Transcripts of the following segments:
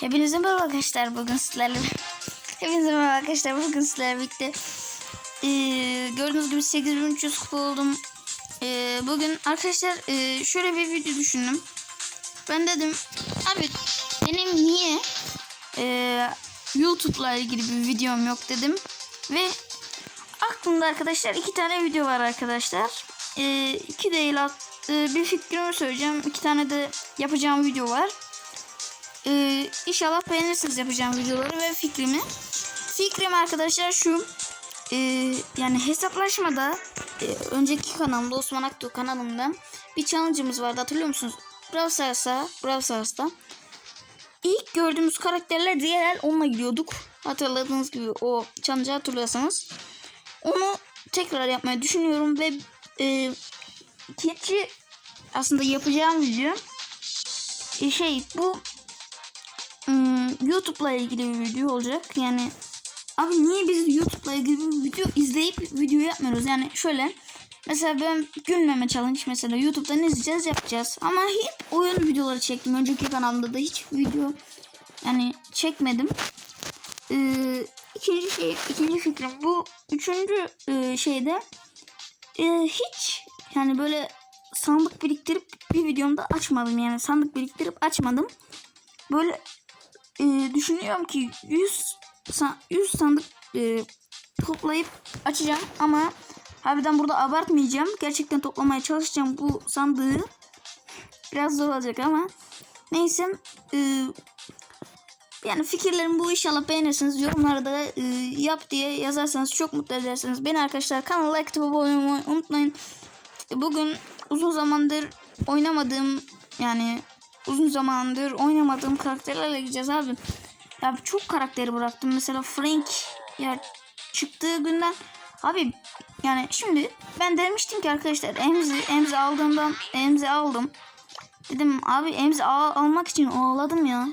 Hepinize merhaba arkadaşlar bugün sizlerle Hepinize merhaba arkadaşlar bugün sizlerle birlikte ee, Gördüğünüz gibi 8300 kupa oldum. Ee, Bugün arkadaşlar ee, şöyle bir video düşündüm. Ben dedim abi benim niye ee, YouTube'la ilgili bir videom yok? dedim Ve aklımda arkadaşlar iki tane video var arkadaşlar. Ee, iki değil bir fikrimi söyleyeceğim. İki tane de yapacağım video var ee, inşallah beğenirsiniz yapacağım videoları ve fikrimi. Fikrim arkadaşlar şu. Ee, yani hesaplaşmada e, önceki kanalımda Osman Aktu kanalımda bir challenge'ımız vardı hatırlıyor musunuz? Brawl Stars'a, Brawl Stars'ta. İlk gördüğümüz karakterler diğer el onunla gidiyorduk. Hatırladığınız gibi o challenge'ı hatırlıyorsanız. Onu tekrar yapmayı düşünüyorum ve e, ikinci aslında yapacağım video e, şey bu YouTube'la ilgili bir video olacak. Yani abi niye biz YouTube'la ilgili bir video izleyip video yapmıyoruz? Yani şöyle mesela ben gülmeme challenge mesela YouTube'dan izleyeceğiz yapacağız. Ama hep oyun videoları çektim. Önceki kanalımda da hiç video yani çekmedim. Ee, ikinci şey, ikinci fikrim bu. Üçüncü e, şeyde e, hiç yani böyle sandık biriktirip bir videomda açmadım yani sandık biriktirip açmadım. Böyle e, düşünüyorum ki 100 sa- 100 sandık e, toplayıp açacağım ama harbiden burada abartmayacağım. Gerçekten toplamaya çalışacağım bu sandığı. Biraz zor olacak ama neyse e, yani fikirlerim bu inşallah beğenirsiniz. Yorumlarda e, yap diye yazarsanız çok mutlu edersiniz. Beni arkadaşlar kanala like abone olmayı unutmayın. Bugün uzun zamandır oynamadığım yani uzun zamandır oynamadığım karakterlerle gideceğiz abi. Ya çok karakteri bıraktım. Mesela Frank ya çıktığı günden abi yani şimdi ben demiştim ki arkadaşlar Emzi Emzi aldığımdan Emzi aldım. Dedim abi Emzi al- almak için ağladım ya.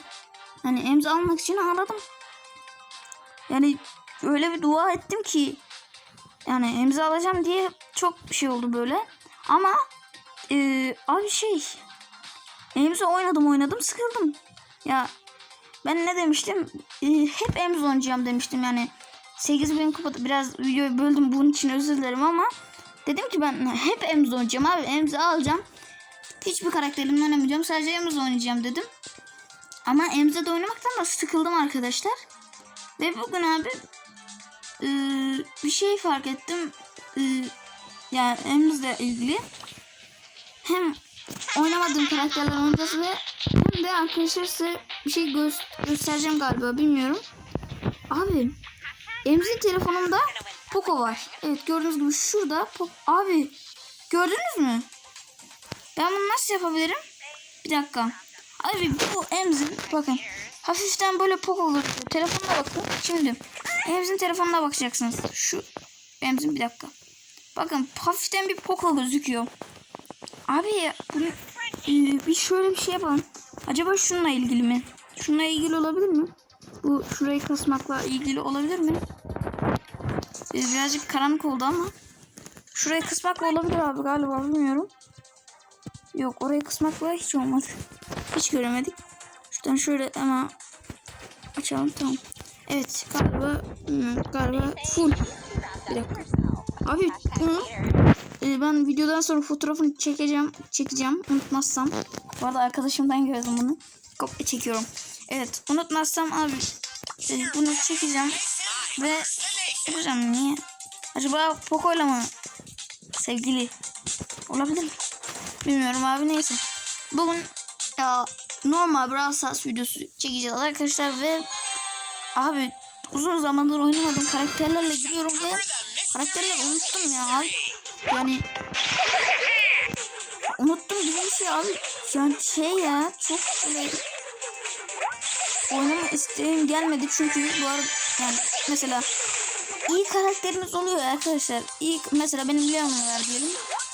Hani Emzi almak için ağladım. Yani öyle bir dua ettim ki yani Emzi alacağım diye çok şey oldu böyle. Ama e, abi şey Emzi oynadım oynadım sıkıldım. Ya ben ne demiştim? Ee, hep Emzi oynayacağım demiştim yani. 8000 kupada biraz videoyu böldüm bunun için özür dilerim ama dedim ki ben hep Emzi oynayacağım abi. Emzi alacağım. Hiçbir karakterimle oynamayacağım. Sadece Emzi oynayacağım dedim. Ama Emzi'de oynamaktan da sıkıldım arkadaşlar. Ve bugün abi e, bir şey fark ettim. E, yani Emzi'yle ilgili. Hem oynamadığım karakterler oynayacağız ve hem de arkadaşlar size bir şey gö- göstereceğim galiba bilmiyorum. Abi Emzi'nin telefonunda Poco var. Evet gördüğünüz gibi şurada Poco. Abi gördünüz mü? Ben bunu nasıl yapabilirim? Bir dakika. Abi bu Emzin bakın. Hafiften böyle Poco gözüküyor. Telefonuna bakın. Şimdi Emzin telefonuna bakacaksınız. Şu Emzin bir dakika. Bakın hafiften bir Poco gözüküyor. Abi bunu e, bir şöyle bir şey yapalım. Acaba şununla ilgili mi? Şununla ilgili olabilir mi? Bu şurayı kasmakla ilgili olabilir mi? E, birazcık karanlık oldu ama. Şurayı kısmakla olabilir abi galiba bilmiyorum. Yok orayı kısmakla hiç olmadı. Hiç göremedik. Şuradan şöyle hemen açalım tamam. Evet galiba hmm, galiba full. Bir dakika. Abi bunu e, ben videodan sonra fotoğrafını çekeceğim çekeceğim unutmazsam. Bu arada arkadaşımdan gördüm bunu. Kopya çekiyorum. Evet unutmazsam abi e, bunu çekeceğim ve yapacağım niye? Acaba Poco'yla mı sevgili olabilir mi? Bilmiyorum abi neyse. Bugün ya, normal Brawl Stars videosu çekeceğiz arkadaşlar ve abi uzun zamandır oynamadığım karakterlerle giriyorum ve karakterleri unuttum ya. Yani unuttum bir şey abi. Yani şey ya çok böyle oynama isteğim gelmedi çünkü bu arada yani mesela iyi karakterimiz oluyor arkadaşlar. İyi mesela benim Leon'um var diyelim.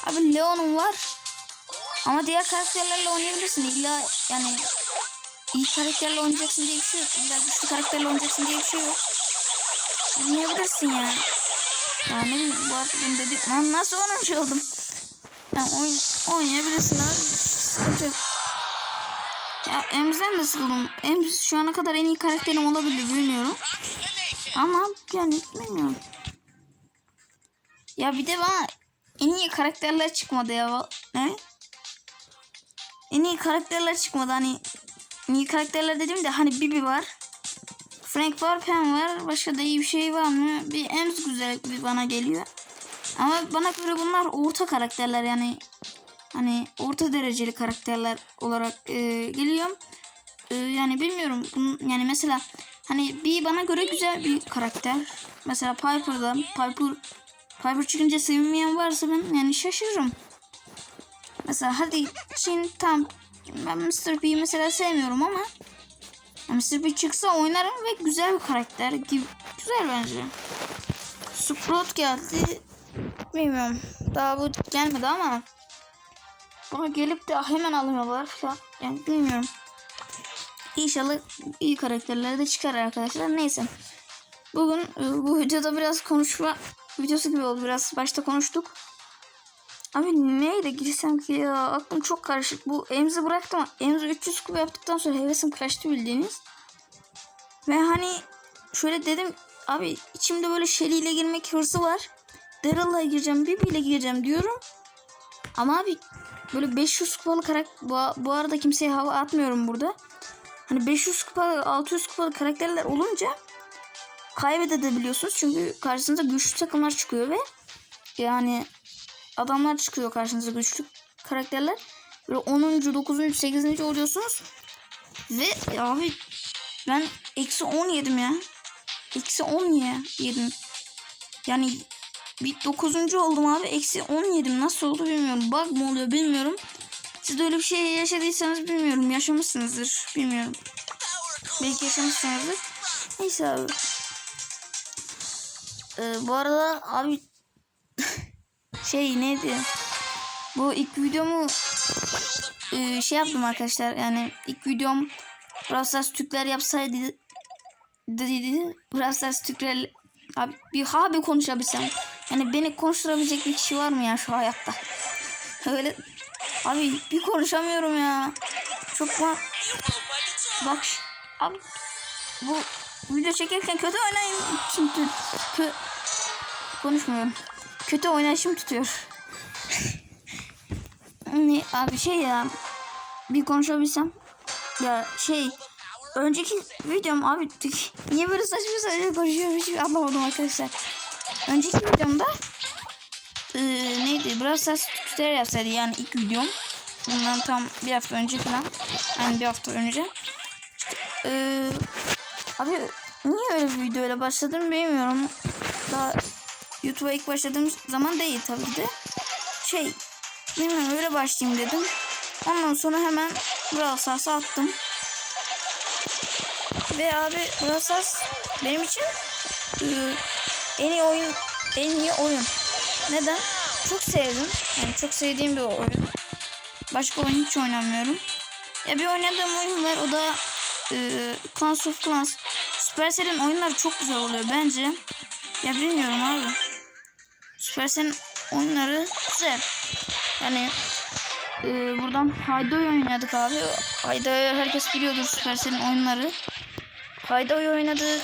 Abi Leon'um var. Ama diğer karakterlerle oynayabilirsin. İlla yani iyi karakterle oynayacaksın diye bir şey yok. İlla güçlü karakterle oynayacaksın diye bir şey yok. Oynayabilirsin yani. Bileyim bu bunu dedim. Lan nasıl oynamış oldum? Yani oyn oynayabilirsin abi. Ya Emz'den de sıkıldım. Emz şu ana kadar en iyi karakterim olabilir bilmiyorum. Ama yani bilmiyorum. Ya bir de bana en iyi karakterler çıkmadı ya. Ne? En iyi karakterler çıkmadı hani. En iyi karakterler dedim de hani Bibi var. Frank var, Pen var. Başka da iyi bir şey var mı? Bir Ems güzel bir bana geliyor. Ama bana göre bunlar orta karakterler yani. Hani orta dereceli karakterler olarak e, geliyor. E, yani bilmiyorum. Bunun, yani mesela hani bir bana göre güzel bir karakter. Mesela Piper'da Piper Piper çıkınca sevinmeyen varsa ben yani şaşırırım. Mesela hadi şimdi tam ben Mr. P'yi mesela sevmiyorum ama Mr. P çıksa oynarım ve güzel bir karakter gibi güzel bence. Sprout geldi. Bilmiyorum. Daha bu gelmedi ama buna gelip de hemen alıyorlar falan. Yani bilmiyorum. İnşallah iyi karakterler de çıkar arkadaşlar. Neyse. Bugün e, bu videoda biraz konuşma videosu gibi oldu. Biraz başta konuştuk. Abi neye de girsem ki ya aklım çok karışık. Bu Emzi bıraktım. Emzi 300 kupa yaptıktan sonra hevesim kaçtı bildiğiniz. Ve hani şöyle dedim abi içimde böyle Shelly ile girmek hırsı var. Daryl'la gireceğim, Bibi ile gireceğim diyorum. Ama abi böyle 500 kupalı karakter bu, bu arada kimseye hava atmıyorum burada. Hani 500 kupalı 600 kupalı karakterler olunca kaybedebiliyorsunuz. Çünkü karşınıza güçlü takımlar çıkıyor ve yani adamlar çıkıyor karşınıza güçlü karakterler. Böyle 10. 9. 8. oluyorsunuz. Ve abi ben eksi 10 yedim ya. Eksi 10 ye, yedim. Yani bir 9. oldum abi. Eksi 10 yedim. Nasıl oldu bilmiyorum. Bug mı oluyor bilmiyorum. Siz de öyle bir şey yaşadıysanız bilmiyorum. Yaşamışsınızdır. Bilmiyorum. Belki yaşamışsınızdır. Neyse abi. Ee, bu arada abi şey neydi? Bu ilk videomu e, şey yaptım arkadaşlar. Yani ilk videom Brawl Stars Türkler yapsaydı dedi Brawl Stars Türkler abi bir abi konuşabilsem. Yani beni konuşturabilecek bir kişi var mı ya şu hayatta? Öyle abi bir konuşamıyorum ya. Çok bak bak abi bu video çekerken kötü oynayın kö konuşmuyorum. Kötü oynayışım tutuyor. ne abi şey ya bir konuşabilsem ya şey önceki videom abi niye böyle saçma saçma konuşuyorum hiç anlamadım arkadaşlar. Önceki videomda e, neydi Brawl Stars Türkler yapsaydı yani ilk videom. Bundan tam bir hafta önce falan. Yani bir hafta önce. E, abi niye öyle bir videoyla başladım bilmiyorum. Daha YouTube'a ilk başladığım zaman değil tabii ki de. Şey bilmiyorum öyle başlayayım dedim. Ondan sonra hemen Brawl Stars'a attım. Ve abi Brawl Stars benim için e, en iyi oyun en iyi oyun. Neden? Çok sevdim. Yani çok sevdiğim bir oyun. Başka oyun hiç oynamıyorum. Ya bir oynadığım oyun var o da e, Clans of Clans. Supercell'in oyunları çok güzel oluyor bence. Ya bilmiyorum abi. Supercell'in oyunları güzel. Yani e, buradan Haydo'yu oynadık abi. Haydo'yu herkes biliyordur Supercell'in oyunları. Haydo'yu oynadık.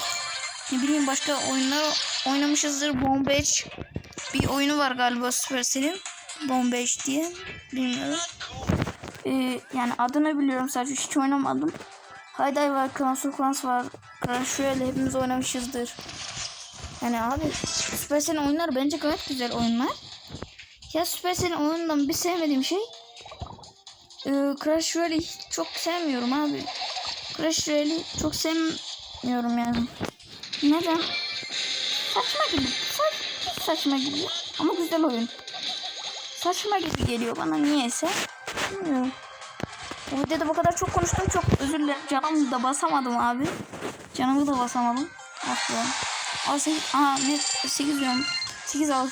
Ne bileyim başka oyunlar oynamışızdır. Bombage bir oyunu var galiba Supercell'in. Bombage diye. Bilmiyorum. Ee, yani adını biliyorum sadece hiç oynamadım. Hayday var, Clans of Clans var. Crash Royale hepimiz oynamışızdır. Yani abi Supercell oyunlar bence gayet güzel oyunlar. Ya Supercell oyundan bir sevmediğim şey e, Crash Rally çok sevmiyorum abi. Crash Rally çok sevmiyorum yani. Neden? Saçma gibi. Saç, saçma gibi. Ama güzel oyun. Saçma gibi geliyor bana niyeyse. Bilmiyorum. Bu videoda bu kadar çok konuştum. Çok özür dilerim. Canımı da basamadım abi. Canımı da basamadım. Ah Asla. 18, aa net 8 diyorum. 8 al.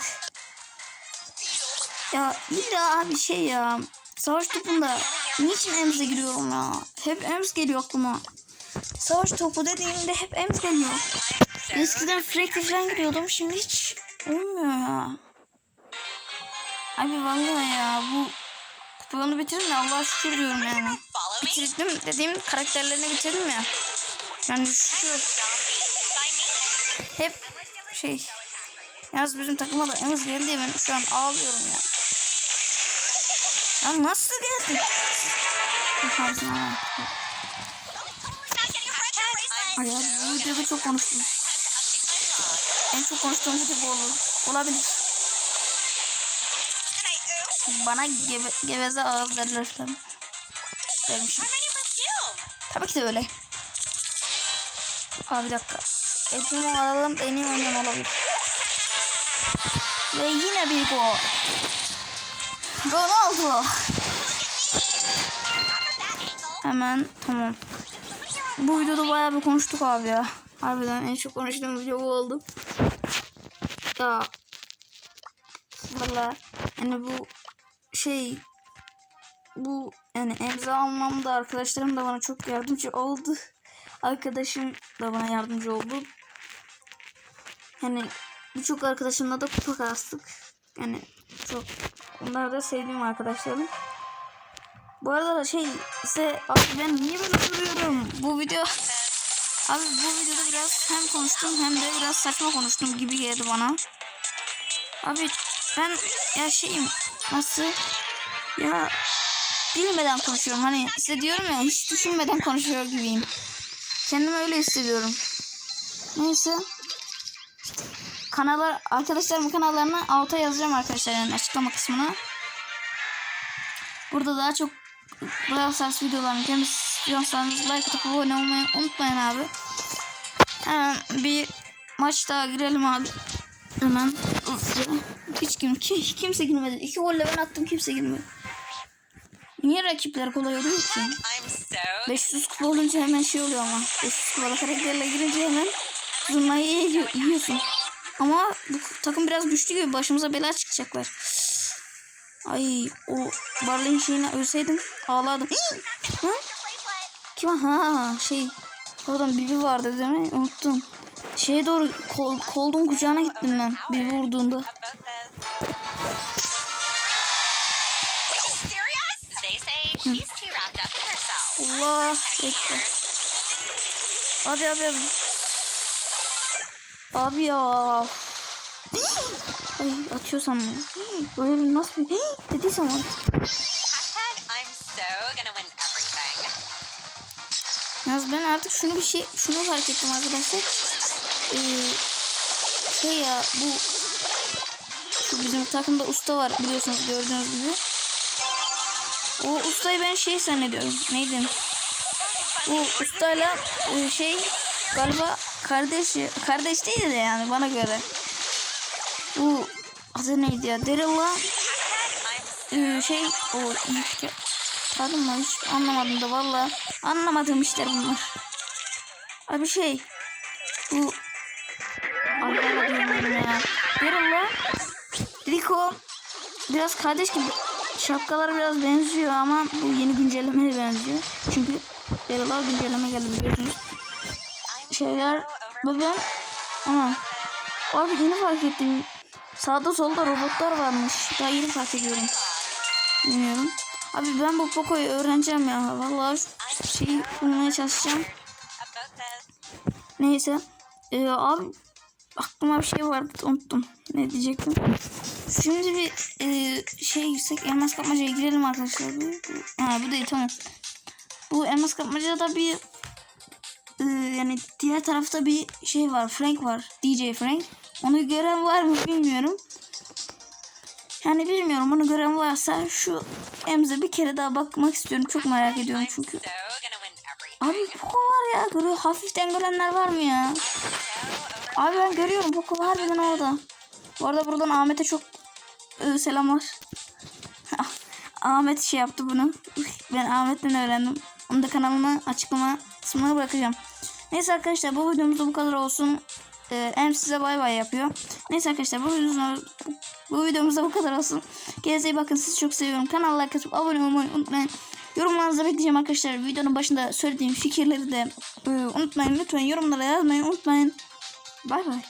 Ya illa bir şey ya. Savaş topunda niçin Ems'e giriyorum ya? Hep Ems geliyor aklıma. Savaş topu dediğimde hep Ems geliyor. Eskiden Frank'e falan giriyordum. Şimdi hiç olmuyor ya. Abi vallahi ya bu kuponu bitirdim ya Allah'a şükür diyorum yani. Bitirdim dediğim karakterlerini bitirdim ya. Yani şükür hep şey Yalnız bizim takıma da Emz geldi ben şu an ağlıyorum ya. Ya nasıl geldi? Ay ya bu videoda çok konuştum. En çok konuştuğum video bu olur. Olabilir. Bana geve, geveze ağız derler tabii. Dermişim. Tabii ki de öyle. Abi bir dakika. Etimi alalım en iyi oynayan olabilir. Ve yine bir gol. Ronaldo. Hemen tamam. Bu videoda bayağı bir konuştuk abi ya. Harbiden en çok konuştuğum video bu oldu. Ya. Valla yani bu şey bu yani emza anlamda arkadaşlarım da bana çok yardımcı oldu. Arkadaşım da bana yardımcı oldu. Yani birçok arkadaşımla da kupa kastık. Yani çok onlar da sevdiğim arkadaşlarım. Bu arada da şey ise abi ben niye böyle duruyorum? Bu video abi bu videoda biraz hem konuştum hem de biraz saçma konuştum gibi geldi bana. Abi ben ya şeyim nasıl ya bilmeden konuşuyorum. Hani size diyorum ya hiç düşünmeden konuşuyor gibiyim. Kendimi öyle hissediyorum. Neyse. Kanallar arkadaşlarımın kanallarını alta yazacağım arkadaşlar yani açıklama kısmına. Burada daha çok Brawl Stars videolarını kendiniz istiyorsanız like atıp abone olmayı unutmayın abi. Hemen bir maç daha girelim abi. Hemen. Hiç kim, ki, kimse girmedi. İki golle ben attım kimse girmedi. Niye rakipler kolay oluyor ki? I'm so 500 kupa olunca hemen şey oluyor ama. 500 kupalı karakterle girince hemen zurnayı yiyor- yiyorsun. Ama bu takım biraz güçlü gibi başımıza bela çıkacaklar. Ay o Barley'in şeyine ölseydim ağlardım. ha? Kim ha şey oradan Bibi vardı değil mi? Unuttum. Şeye doğru kol, kolduğun kucağına gittim ben Bibi vurduğunda. Allah bekle. Abi abi abi. Abi ya. Ay atıyor sandım. Böyle bir nasıl bir dediysem artık. Yalnız ben artık şunu bir şey şunu fark ettim arkadaşlar. Ee, şey ya bu şu bizim takımda usta var biliyorsunuz gördüğünüz gibi. O ustayı ben şey zannediyorum. Neydi? Bu ustayla e, şey galiba kardeşi kardeş değil de yani bana göre. Bu adı neydi ya? Daryl'la I'm ee, şey o ilk pardon mı hiç anlamadım da valla anlamadığım işler bunlar. Abi şey bu Allah'a diyorum ya. Daryl'la Rico biraz kardeş gibi şapkalar biraz benziyor ama bu yeni güncellemeye benziyor. Çünkü Daryl'a güncelleme geldi biliyorsunuz. Şeyler ben ama abi yeni fark ettim. Sağda solda robotlar varmış. Daha yeni fark ediyorum. Bilmiyorum. Abi ben bu Poco'yu öğreneceğim ya. Vallahi şu şeyi bulmaya çalışacağım. Neyse. Ee, abi aklıma bir şey vardı unuttum. Ne diyecektim. Şimdi bir e, şey yüksek elmas kapmacaya girelim arkadaşlar. Ha, bu değil tamam. Bu elmas kapmacada bir e, yani diğer tarafta bir şey var. Frank var. DJ Frank. Onu gören var mı bilmiyorum. Yani bilmiyorum onu gören varsa şu Emze bir kere daha bakmak istiyorum. Çok merak ediyorum çünkü. Abi Poco var ya. Görüyor. Hafiften görenler var mı ya? Abi ben görüyorum Poco harbiden orada. Bu arada buradan Ahmet'e çok e, selamlar. Ahmet şey yaptı bunu. Ben Ahmet'ten öğrendim. Onu da kanalıma açıklama kısmına bırakacağım. Neyse arkadaşlar bu videomuzda bu kadar olsun. Ee, em size bay bay yapıyor. Neyse arkadaşlar bu videomuzda, bu videomuzda bu kadar olsun. Kendinize bakın sizi çok seviyorum. Kanala like atıp abone olmayı unutmayın. Yorumlarınızı bekleyeceğim arkadaşlar. Videonun başında söylediğim fikirleri de e, unutmayın. Lütfen yorumlara yazmayı unutmayın. Bay bay.